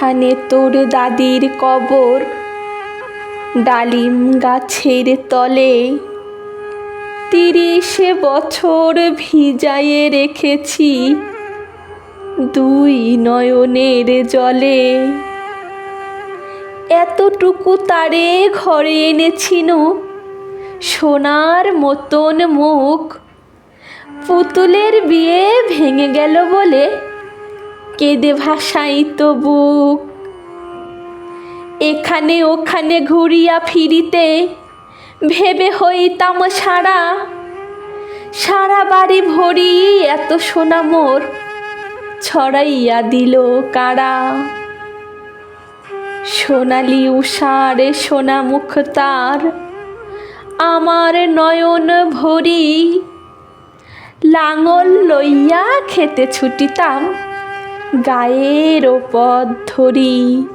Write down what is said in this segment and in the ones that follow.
এখানে তোর দাদির কবর। ডালিম গাছের তলে তিরিশে বছর ভিজাইয়ে রেখেছি দুই নয়নের জলে। এতটুকু তারে ঘরে এনেছিল, সোনার মতন মুখ। পুতুলের বিয়ে ভেঙে গেল বলে কেঁদে ভাসাই তো বুক এখানে ওখানে ঘুরিয়া ফিরিতে ভেবে হইতাম সারা সারা বাড়ি ভরি এত সোনা মোর ছড়াইয়া দিল কারা। সোনালি উষারে সোনা মুখ তার আমার নয়ন ভরি। লাঙল লইয়া খেতে ছুটিতাম গায়ের পথ ধরি।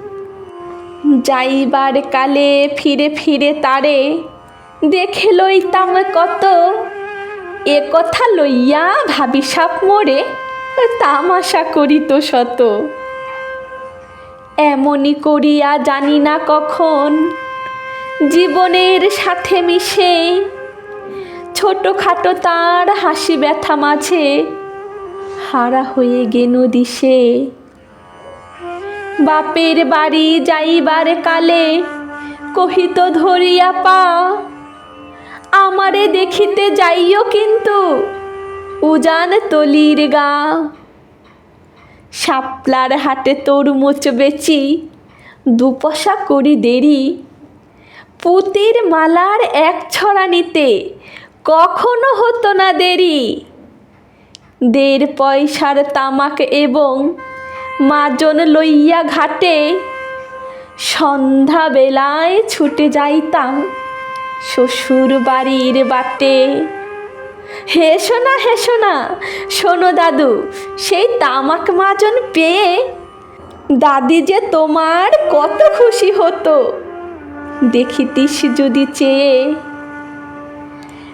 যাইবার কালে ফিরে ফিরে তারে দেখে লইতাম কত। এ কথা লইয়া ভাবি সাপ মোড়ে তামাশা করিত শত। এমনই করিয়া জানি না কখন জীবনের সাথে মিশে। ছোটোখাটো তার হাসি ব্যথা মাঝে হারা হয়ে গেন দিশে। বাপের বাড়ি যাইবার কালে কহিত, ধরিয়া পা, আমারে দেখিতে যাইও কিন্তু উজান তলির গা। শাপলার হাটে তরমুচ বেচি, দুপশা করি দেরি। পুতির মালার এক ছড়া নিতে কখনো হতো না দেরি। দেড় পয়সার তামাক এবং মাজন লইয়া ঘাটে সন্ধ্যাবেলায় ছুটে যাইতাম শ্বশুর বাড়ির বাটে। হেসো না হেসো না, শোনো দাদু, সেই তামাক মাজন পেয়ে দাদি যে তোমার কত খুশি হতো। দেখিতিস যদি চেয়ে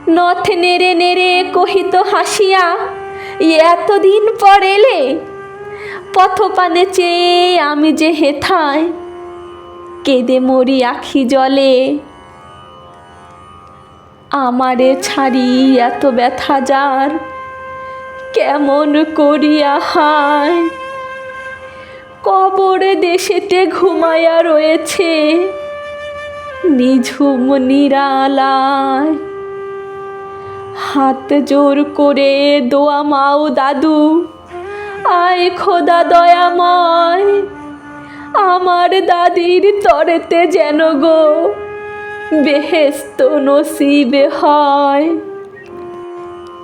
নথ নেড়ে নেড়ে কহিত হাসিয়া এতদিন পর এলে, পথপানে চেয়ে আমি যে হেথায়, কেঁদে মরি আখি জলে। আমারে ছাড়ি এত ব্যথা যার, কেমন করিয়া হায়। কবরে দেশেতে ঘুমায়া রয়েছে, নিঝুম নিরালায়। হাত জোর করে দোয়া মাও দাদু। আয় খোদা দয়াময়, আমার দাদির তরেতে যেন গো বেহেস্ত নসিবে হয়।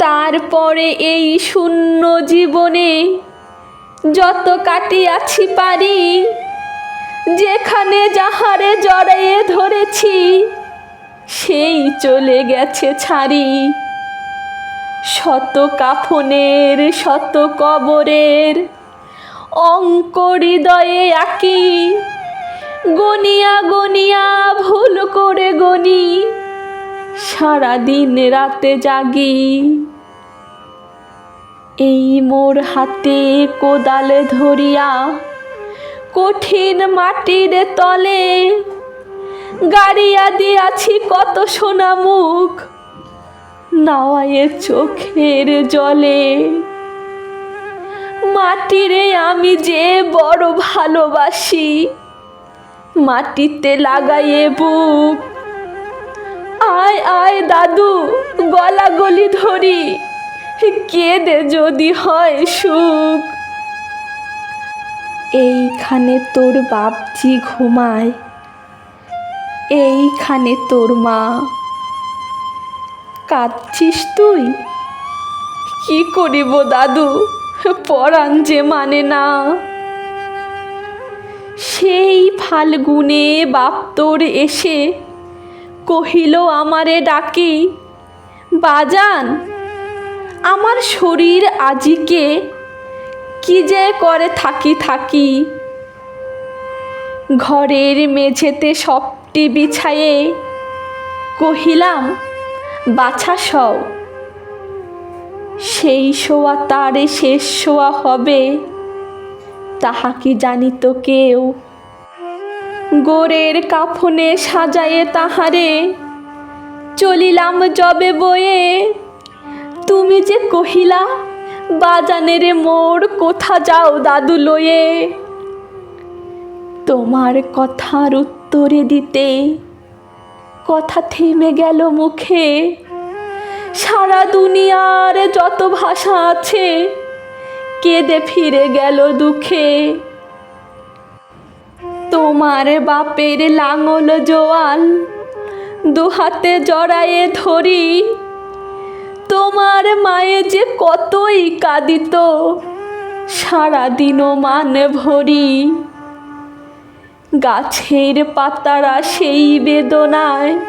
তারপরে এই শূন্য জীবনে যত কাটিয়াছি পারি, যেখানে যাহারে জড়াইয়ে ধরেছি, সেই চলে গেছে ছাড়ি। শত কাফনের শত কবরের অঙ্ক হৃদয়ে আঁকি। গনিয়া গনিয়া ভুল করে গনি। সারাদিন রাতে জাগি। এই মোর হাতে কোদাল ধরিয়া কঠিন মাটির তলে গাড়িয়া দিয়াছি কত সোনা মুখ। নাওয়ায়ে চোখের জলে। মাটিরে আমি যে বড় ভালোবাসি, মাটিতে লাগাইয়ে বুক। আয় আয় দাদু গলা গলি ধরি, কেঁদে যদি হয় সুখ। এইখানে তোর বাপজি ঘুমায়, এইখানে তোর মা কাঁদছিস তুই? কি করিব দাদু? পরাণ যে মানে না। সেই ফাল্গুনে বাপ্তর এসে কহিল, আমারে ডাকি। বাজান, আমার শরীর আজিকে কি যে করে থাকি থাকি। ঘরের মেঝেতে সবটি বিছায়ে কহিলাম বাছা সও সেই শোয়া তারে শেষ শোয়া হবে, তাহা কি জানিত কেউ? গোরের কাফনে সাজায়ে তাহারে, চলিলাম জবে বয়ে। তুমি যে কহিলা, বাজানের মোর কোথা যাও দাদু লয়ে? তোমার কথার উত্তরে দিতে কথা থেমে গেল মুখে। সারা দুনিয়ার যত ভাষা আছে, কেঁদে ফিরে গেল দুঃখে। তোমার বাপের লাঙল জোয়াল দুহাতে জড়ায়ে ধরি। তোমার মায়ে যে কতই কাঁদিত, সারাদিনও মান ভরি। গাছের পাতারা সেই বেদনায়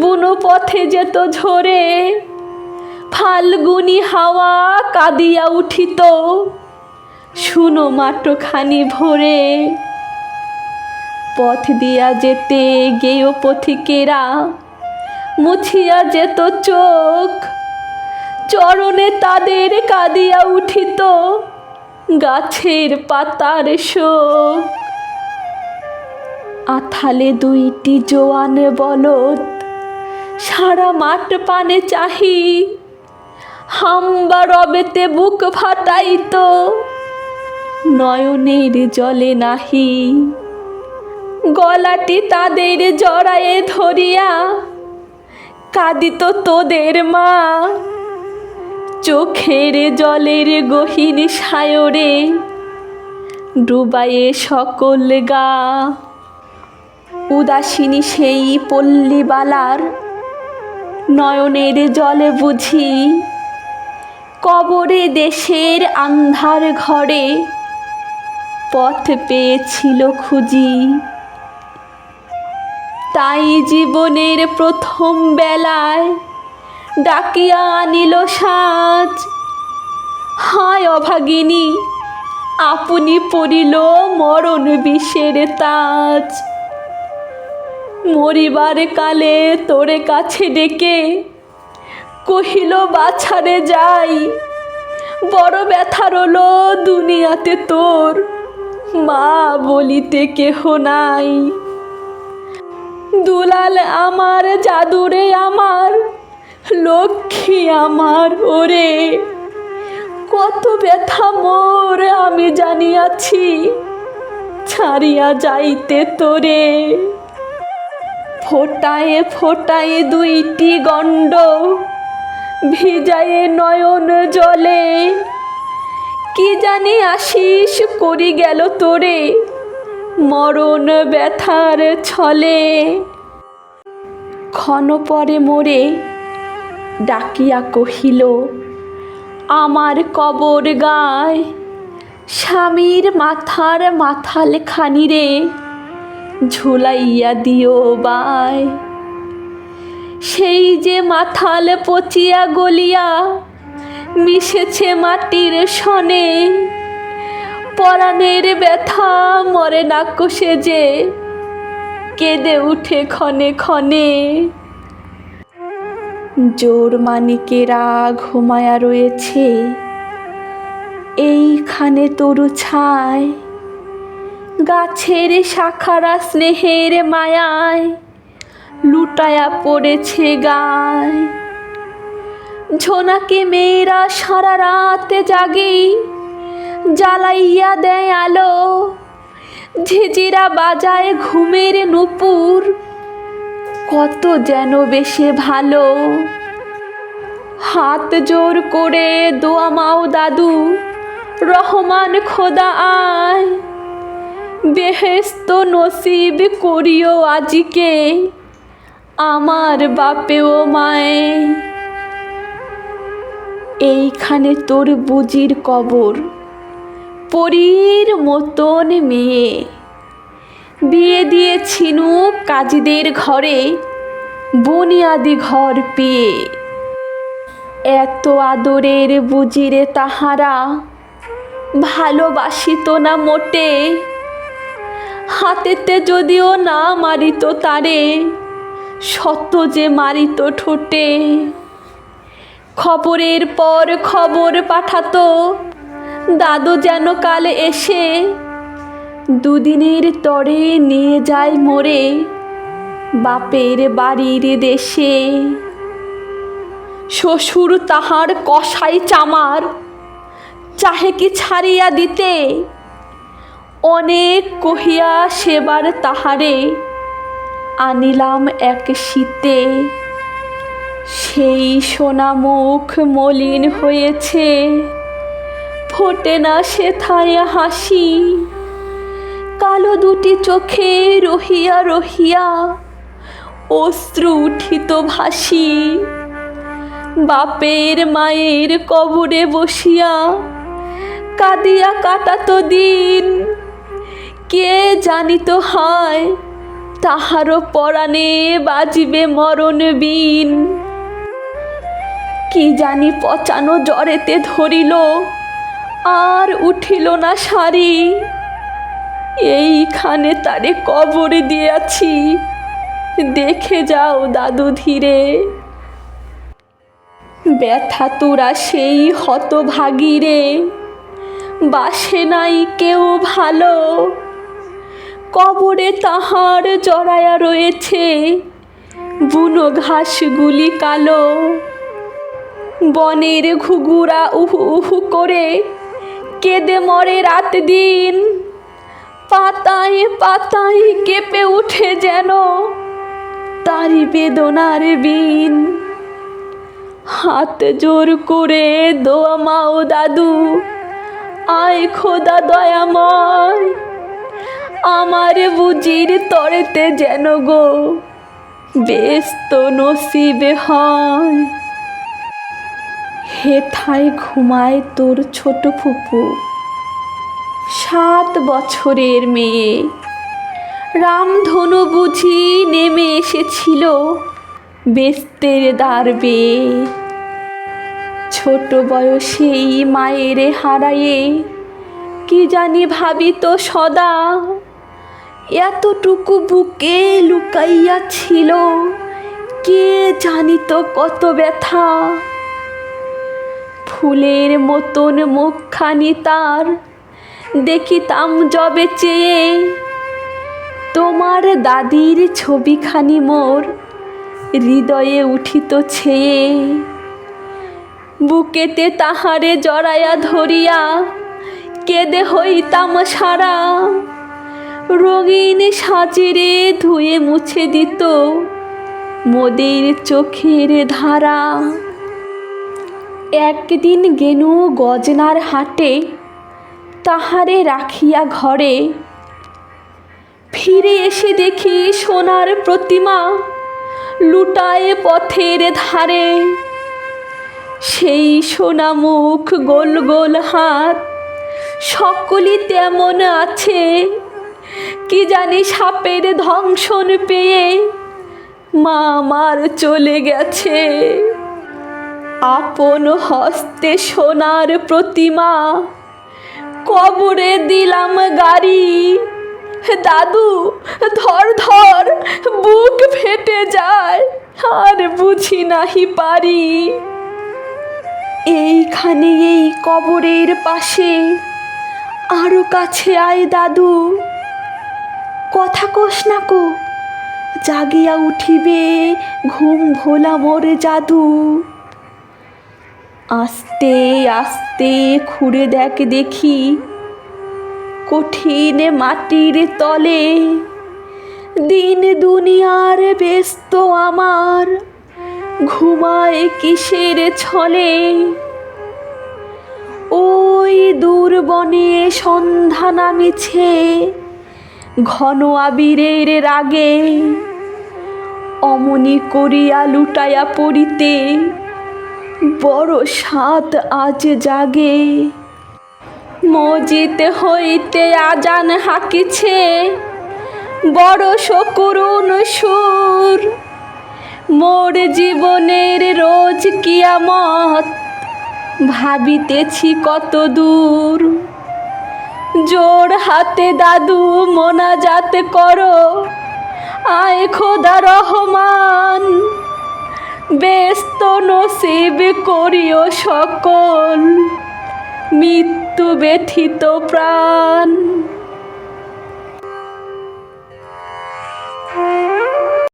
বুনো পথে যেত ঝরে। ফাল্গুনি হাওয়া কাঁদিয়া উঠিত, শুনো মাটোখানি ভরে। পথ দিয়া যেতে গেয় পথিকেরা, মুছিয়া যেত চোখ। চরণে তাদের কাঁদিয়া উঠিত, গাছের পাতার শোক। আথালে দুইটি জোয়ান বলদ, সারা মাঠ পানে চাহি। হাম্বা রবেতে বুক ফাটাইত, নয়নের জলে নাহি। গলাটি তাদের জড়ায়ে ধরিয়া কাঁদিত তোদের মা। চোখের জলের গহীন সায়রে ডুবায়ে সকল গা। উদাসিনী সেই পল্লীবালার নয়নের জলে বুঝি কবরে দেশের আন্ধার ঘরে পথ পেয়েছিল খুঁজি। তাই জীবনের প্রথম বেলায় ডাকিয়া আনিল সাজ। হায় অভাগিনী, আপনি পড়িল মরণ বিষের তাজ। মরিবার কালে তোরে কাছে ডেকে কহিল, বাছারে যাই। বড় ব্যথা রলো দুনিয়াতে তোর। মা বলিতে কেহ নাই। দুলাল আমার, জাদুরে আমার, লক্ষ্মী আমার ওরে। কত ব্যথা মোর, আমি জানিয়াছি, ছাড়িয়া যাইতে তোরে। ফোটায়ে ফোটায়ে দুইটি গণ্ড ভিজায়ে নয়ন জলে। কি জানি আশিস, করি গেল তোরে মরণ ব্যথার ছলে। ক্ষণ পরে মোরে ডাকিয়া কহিল, আমার কবর গায়, স্বামীর মাথার মাথাল খানি রে। ঝুলাইয়া দিও বায় সেই যে মাথাল পচিয়া গলিয়া মিশেছে মাটির সনে পরাণের ব্যথা মরে না কষে যে কেঁদে উঠে ক্ষণে ক্ষণে। জোর মানিকেরা ঘুমায়া রয়েছে, এইখানে তরু ছায় গাছের শাখারা স্নেহের মায়ায় লুটায়া পড়েছে গায়। ঝোনাকে মেয়েরা সারা রাত জাগে, জ্বালাইয়া দেয় আলো। ঝিঝিরা বাজায় ঘুমের নুপুর, কত যেন বেশে ভালো। হাত জোর করে দোয়া মাও দাদু, রহমান খোদা আয়। বেহেস্ত নসিব করিও আজিকে, আমার বাপেও মায়ে। এইখানে তোর বুজির কবর, পরীর মতন মেয়ে। বিয়ে দিয়েছিনু কাজীদের ঘরে, বুনিয়াদি ঘর পেয়ে। এত আদরের বুজিরে তাহারা, ভালোবাসিত না মোটে। হাতেতে যদিও না মারিত তারে শত যে মারিত ঠোঁটে। খবরের পর খবর পাঠাতো, দাদু যেন কাল এসে দুদিনের তরে নিয়ে যায় মোরে বাপের বাড়ির দেশে। শ্বশুর তাহার কষাই চামার, চাহে কি ছাড়িয়া দিতে? অনেক কহিয়া সেবার তাহারে আনিলাম এক শীতে। সেই সোনা মুখ মলিন হয়েছে, ফোটে না সে সেথায় হাসি। কালো দুটি চোখে রহিয়া রহিয়া অশ্রু উঠিত ভাসি। বাপের মায়ের কবরে বসিয়া কাঁদিয়া কাটাতো দিন কে জানিত হয়? তাহারও পরাণে বাজিবে মরণ বিন কি জানি পচানো জ্বরেতে ধরিল, আর উঠিল না সারি। এইখানে তারে কবরে দিয়াছি, দেখে যাও দাদু ধীরে। ব্যথা তোরা সেই হতভাগী রে বাসে নাই কেউ ভালো। কবরে তাহার জড়ায়া রয়েছে। বুনো ঘাসগুলি কালো। বনের ঘুঘুরা উহু উহু করে কেঁদে মরে রাত দিন পাতায় পাতায় কেঁপে উঠে যেন তারি বেদনার বিন। হাত জোর করে দোয়া মাও দাদু, আয় খোদা দয়াময়। আমার বুঝির তরেতে যেন গো ব্যস্ত নসিবে হেথায় ঘুমায় তোর ছোট ফুপু। সাত বছরের মেয়ে। রামধনু বুঝি নেমে এসেছিল বেস্তের দাঁড়বে ছোট বয়সেই মায়েরে হারায়ে কি জানি ভাবিত সদা এতটুকু বুকে লুকাইয়া ছিল। কে জানিত কত ব্যথা? ফুলের মতন মুখখানি তার, দেখিতাম যবে চেয়ে। তোমার দাদির ছবিখানি মোর, হৃদয়ে উঠিত ছেয়ে। বুকেতে তাহারে জড়াইয়া ধরিয়া, কেঁদে হইতাম সারা। রঙিন সাজিরে ধুয়ে মুছে দিত মোদের চোখের ধারা। একদিন গেনু গজনার হাটে তাহারে রাখিয়া ঘরে। ফিরে এসে দেখি সোনার প্রতিমা লুটায় পথের ধারে। সেই সোনা মুখ গোল গোল হাত, সকলই তেমন আছে। কি জানি সাপের ধ্বংসন পেয়ে মা আমার চলে গেছে। আপন হস্তে সোনার প্রতিমা কবরে দিলাম গাড়ি। দাদু, ধর ধর, বুক ফেটে যায়, আর বুঝি নাহি পারি। এইখানে এই কবরের পাশে আরও কাছে আয় দাদু। কথা কস না কো। জাগিয়া উঠিবে ঘুম ভোলা মোরে জাদু। আস্তে আস্তে খুঁড়ে দেখ দেখি, কঠিন মাটির তলে। দিন দুনিয়ার ব্যস্ত আমার, ঘুমায় কিসের ছলে। ওই দূর বনে সন্ধ্যা নামিছে ঘন আবিরের রাগে অমনি করিয়া লুটাইয়া পড়িতে বড় সাত আজ জাগে। মজিদ হইতে আজান হাকিছে, বড় শকুরুন সুর। মোর জীবনের রোজ কিয়ামত ভাবিতেছি কত দূর। জোর হাতে দাদু মোনাজাত করো। আয় খোদা রহমান, ব্যস্ত নসিব করিও সকল, মৃত্যু ব্যথিত প্রাণ।